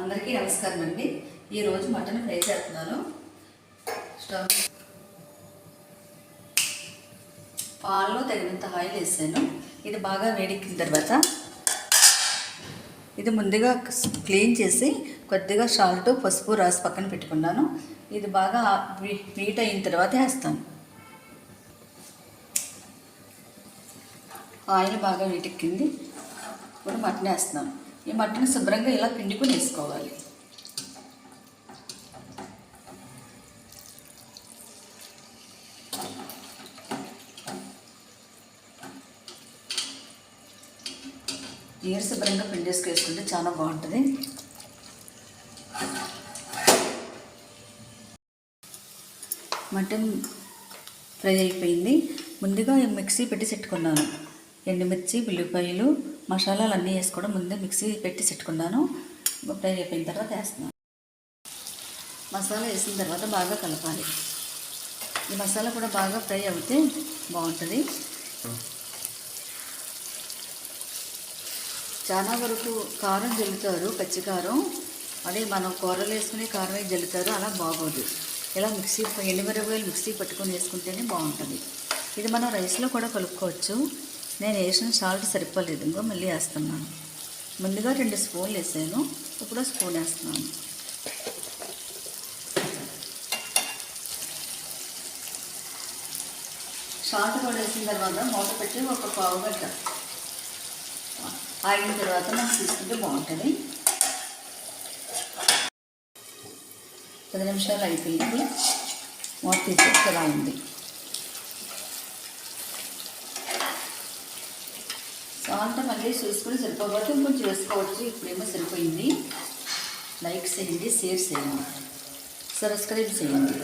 అందరికీ నమస్కారం అండి. ఈరోజు మటన్ ఫ్రై చేస్తున్నాను. స్టవ్ పాల్లో తగినంత ఆయిల్ వేసాను. ఇది బాగా వేడెక్కిన తర్వాత ఇది ముందుగా క్లీన్ చేసి కొద్దిగా సాల్ట్ పసుపు రాసి పక్కన పెట్టుకున్నాను. ఇది బాగా హీట్ అయిన తర్వాత వేస్తాను. ఆయిల్ బాగా వీటెక్కింది ఇప్పుడు మటన్ వేస్తున్నాను. ఈ మటన్ శుభ్రంగా ఇలా పిండుకొని వేసుకోవాలి. నీరు శుభ్రంగా పిండేసుకు వేసుకుంటే చాలా బాగుంటుంది. మటన్ ఫ్రై అయిపోయింది. ముందుగా మిక్సీ పెట్టి పెట్టుకున్నాను. ఎండుమిర్చి ఉల్లిపాయలు మసాలాలు అన్నీ వేసుకోవడం ముందే మిక్సీ పెట్టి పెట్టుకున్నాను. ఫ్రై అయిపోయిన తర్వాత వేస్తున్నాను. మసాలా వేసిన తర్వాత బాగా కలపాలి. ఈ మసాలా కూడా బాగా ఫ్రై అవుతే బాగుంటుంది. చాలా వరకు కారం జల్లుతారు పచ్చికారం అదే మనం కూరలు వేసుకునే కారం వేసి జల్లుతారు అలా బాగోదు. ఇలా మిక్సీ ఎండుమిరపకాయలు మిక్సీ పట్టుకొని వేసుకుంటేనే బాగుంటుంది. ఇది మనం రైస్లో కూడా కలుపుకోవచ్చు. నేను వేసిన సాల్ట్ సరిపోలేదు ఇంకో మళ్ళీ వేస్తున్నాను. ముందుగా రెండు స్పూన్లు వేసాను ఇప్పుడు స్పూన్ వేస్తున్నాను. సాల్ట్ కూడా వేసిన తర్వాత మూత పెట్టి ఒక పావు గంట ఆగిన తర్వాత మనం తీసుకుంటే బాగుంటుంది. పది నిమిషాలు అయిపోయింది. మూత తీసేస్తే ఉంది సాల్ట్ మళ్ళీ చూసుకుని సరిపోకపోతే ఇంకొంచెం వేసుకోవచ్చు ఇప్పుడేమో సరిపోయింది. లైక్ చేయండి షేర్ చేయండి. సబ్స్క్రైబ్ చేయండి.